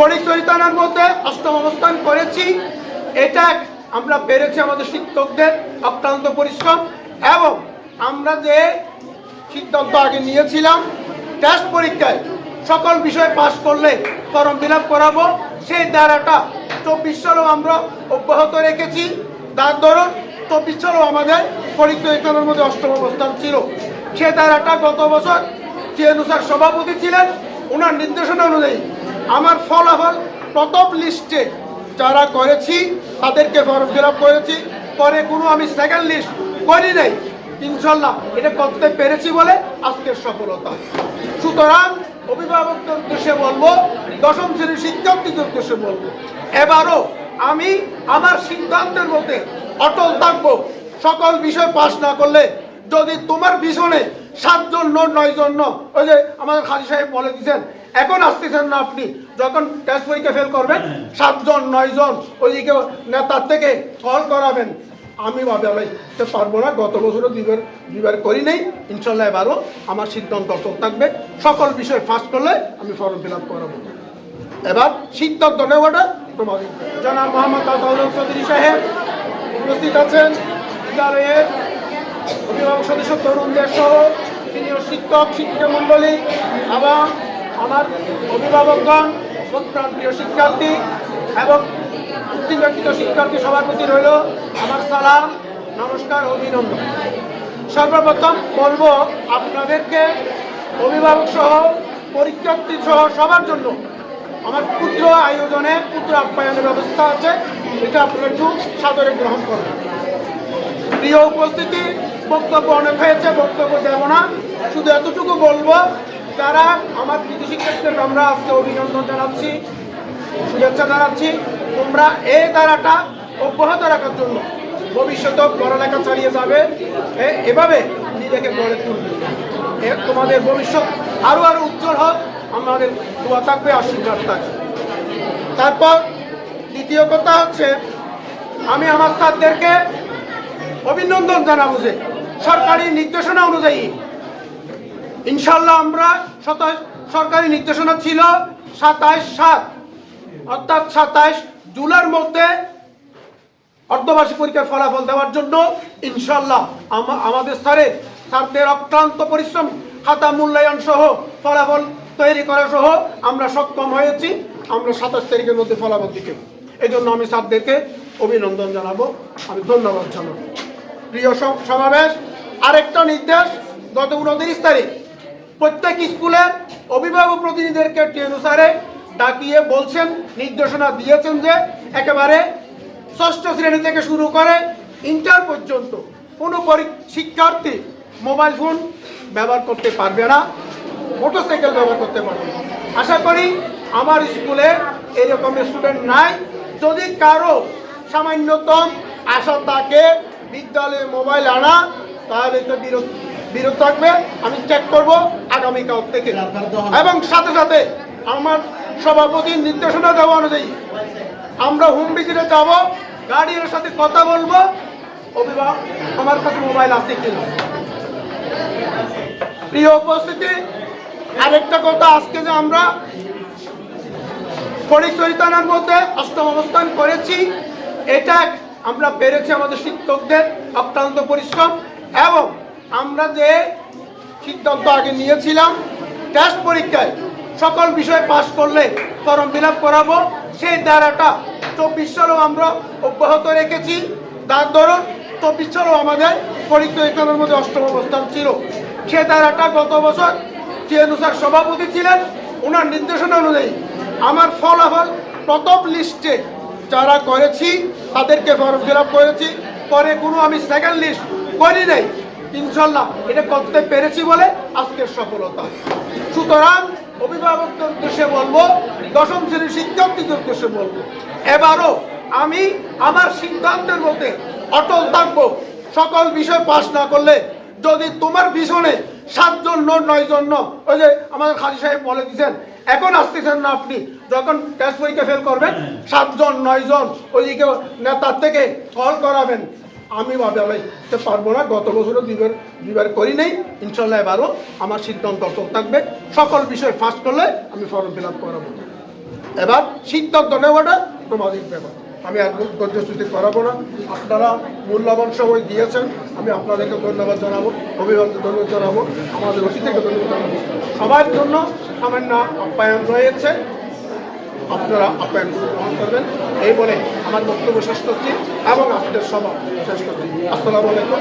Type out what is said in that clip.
ফরিদচুরি থানার মধ্যে অষ্টম অবস্থান করেছি। এটা আমরা পেরেছি আমাদের শিক্ষকদের অক্লান্ত পরিশ্রম এবং আমরা যে সিদ্ধান্ত আগে নিয়েছিলাম টেস্ট পরীক্ষায় সকল বিষয় পাশ করলে ফর্ম ফিল করাবো, সেই ধারাটা চব্বিশ সালেও আমরা অব্যাহত রেখেছি। তার ধরুন চব্বিশ সালেও আমাদের পরীক্ষা মধ্যে অষ্টম অবস্থান ছিল। সে ধারাটা গত বছর টিএনু স্যার সভাপতি ছিলেন ওনার নির্দেশনা অনুযায়ী আমার ফলাফল প্রথম লিস্টে যারা করেছি তাদেরকে ফর্ম ফিল করেছি। পরে কোনো আমি সেকেন্ড লিস্ট করি নাই। ইনশাল্লাহ এটা করতে পেরেছি বলে আজকের সফলতা। সুতরাং অভিভাবকদের উদ্দেশ্যে বলব দশম শ্রেণির শিক্ষার্থীদের উদ্দেশ্যে বলব এবারও আমি আমার সিদ্ধান্তের মধ্যে অটল থাকব। সকল বিষয় পাশ না করলে যদি তোমার পিছনে সাতজন নয় জন ন, ওই যে আমাদের খালি সাহেব বলে দিচ্ছেন এখন আসতেছেন না আপনি। যখন টেস্ট পরীক্ষা ফেল করবেন সাতজন নয় জন ওইদিকে নেতার থেকে কল করাবেন। আমি ভাবে পারব না গত বছরও দুইবার দুইবার করি নেই। ইনশাল্লাহ এবারও আমার সিদ্ধান্ত অটল থাকবে। সকল বিষয় ফার্স্ট করলে আমি ফর্ম ফিল আপ করাবো। এবার সিদ্ধান্ত নেওয়াটা তোমাদের। জনাব মোহাম্মদ আতাউল চৌধুরী সাহেব উপস্থিত আছেন। বিদ্যালয়ের অভিভাবক সদস্য তরুণদের সহ সিনিয়র শিক্ষক শিক্ষিকা মণ্ডলী এবং অভিভাবকগণ প্রিয় শিক্ষার্থী এবং উত্তীর্ণকৃত শিক্ষার্থী সবার প্রতি রইল আমার সালাম, নমস্কার, অভিনন্দন। সর্বপ্রথম বলব আপনাদেরকে অভিভাবক সহ পরীক্ষার্থী সহ সবার জন্য আমার ক্ষুদ্র আয়োজনে ক্ষুদ্র আপ্যায়নের ব্যবস্থা আছে, এটা আপনারা একটু সাদরে গ্রহণ করবেন প্রিয় উপস্থিতি, বক্তব্য অনেক হয়েছে, বক্তব্য দেব না, শুধু এতটুকু বলব যারা আমার কৃতি শিক্ষার্থীদের আমরা আজকে অভিনন্দন জানাচ্ছি, শুভেচ্ছা জানাচ্ছি। তোমরা এই ধারাটা অব্যাহত রাখার জন্য ভবিষ্যতে পড়ালেখা চালিয়ে যাবে। এভাবে নিজেকে গড়ে তুলবে। তোমাদের ভবিষ্যৎ আরও আরও উজ্জ্বল হোক। আমাদের দোয়া থাকবে, আশীর্বাদ থাকবে। তারপর দ্বিতীয় কথা হচ্ছে, আমি আমার স্যারদেরকে অভিনন্দন জানাব যে সরকারি নির্দেশনা অনুযায়ী ইনশাল্লাহ আমরা সাতাশ সরকারি নির্দেশনা ছিল সাতাশ সাত। অর্থাৎ সাতাশ জুলাইয়ের মধ্যে অর্ধবার্ষিক পরীক্ষার ফলাফল দেওয়ার জন্য ইনশাল্লাহ আমা- আমাদের স্যারে, স্যারদের অক্লান্ত পরিশ্রম, খাতা মূল্যায়ন সহ ফলাফল তৈরি করা সহ আমরা সক্ষম হয়েছি। আমরা সাতাশ তারিখের মধ্যে ফলাফল দিতে। এই জন্য আমি স্যারদেরকে অভিনন্দন জানাব। আমি ধন্যবাদ জানাব। প্রিয় সমাবেশ, আরেকটা নির্দেশ, গত উনত্রিশ তারিখ প্রত্যেক স্কুলের অভিভাবক প্রতিনিধিদেরকে টি অনুসারে ডাকিয়ে বলছেন, নির্দেশনা দিয়েছেন যে একেবারে ষষ্ঠ শ্রেণি থেকে শুরু করে ইন্টার পর্যন্ত কোনো শিক্ষার্থী মোবাইল ফোন ব্যবহার করতে পারবে না, মোটরসাইকেল ব্যবহার করতে পারবে আশা করি আমার স্কুলে এরকম স্টুডেন্ট নাই। যদি কারও সামান্যতম আশা থাকে, বিদ্যালয়ে মোবাইল আনা, তাহলে তো বিরত বিরত থাকবে, আমি চেক করব আগামীকাল থেকে। এবং সাথে সাথে আমার সভাপতির নির্দেশনা দেওয়া অনুযায়ী আমরা হোম ভিজিটে যাব গার্ডিয়ানের সাথে কথা বলব। অভিভাবক, আমার কাছে মোবাইল আছে কিনা প্রিয় উপস্থিতি, আরেকটা কথা আজকে যে আমরা ফরিদচুরি থানার মধ্যে অষ্টম অবস্থান করেছি, এটা আমরা পেরেছি আমাদের শিক্ষকদের অক্লান্ত পরিশ্রম এবং আমরা যে সিদ্ধান্ত আগে নিয়েছিলাম টেস্ট পরীক্ষায় সকল বিষয় পাশ করলে ফর্ম ফিল করাবো। সেই ধারাটা চব্বিশ সালেও আমরা অব্যাহত রেখেছি। তার ধরুন চব্বিশ সালেও আমাদের পরীক্ষা এখানের মধ্যে অষ্টম অবস্থান ছিল। সে ধারাটা গত বছর টিএনু স্যার সভাপতি ছিলেন, ওনার নির্দেশনা অনুযায়ী আমার ফলাফল প্রথম লিস্টে যারা করেছি, তাদেরকে ফর্ম ফিল করেছি। পরে কোনো আমি সেকেন্ড লিস্ট করি নাই ইনশাল্লাহ এটা করতে পেরেছি বলে আজকের সফলতা। সুতরাং অভিভাবকদের উদ্দেশ্যে বলব দশম শ্রেণির শিক্ষার্থীদের উদ্দেশ্যে বলব এবারও আমি আমার সিদ্ধান্তের মধ্যে অটল থাকব। সকল বিষয় পাশ না করলে যদি তোমার পিছনে সাতজন ন নয় জন ন, ওই যে আমাদের খালি সাহেব বলে দিচ্ছেন এখন আসতেছেন না আপনি যখন টেস্ট পরীক্ষা ফেল করবেন সাতজন নয় জন ওইদিকে নেতার থেকে কল করাবেন। আমি ভাবে পারব না, গত বছরও দুইবার দুইবার করি নেই। ইনশাল্লাহ এবারও আমার সিদ্ধান্ত অটল থাকবে। সকল বিষয় ফার্স্ট করলে আমি ফর্ম ফিল আপ করাবো। এবার সিদ্ধান্ত নেওয়াটা তোমাদের ব্যাপার। আমি আর ধৈর্যচ্যুতি করাবো না। আপনারা মূল্যবান সময় দিয়েছেন। আমি আপনাদেরকে ধন্যবাদ জানাব অভিভাবককে ধন্যবাদ জানাব, আমাদের অতিথিকে ধন্যবাদ জানাব। সবার জন্য সামান্য আপ্যায়ন রয়েছে। আপনারা আপ্যায়ন গ্রহণ করবেন। এই বলে আমার বক্তব্য শেষ করছি এবং আজকের সভা শেষ করছি। আসসালামু আলাইকুম।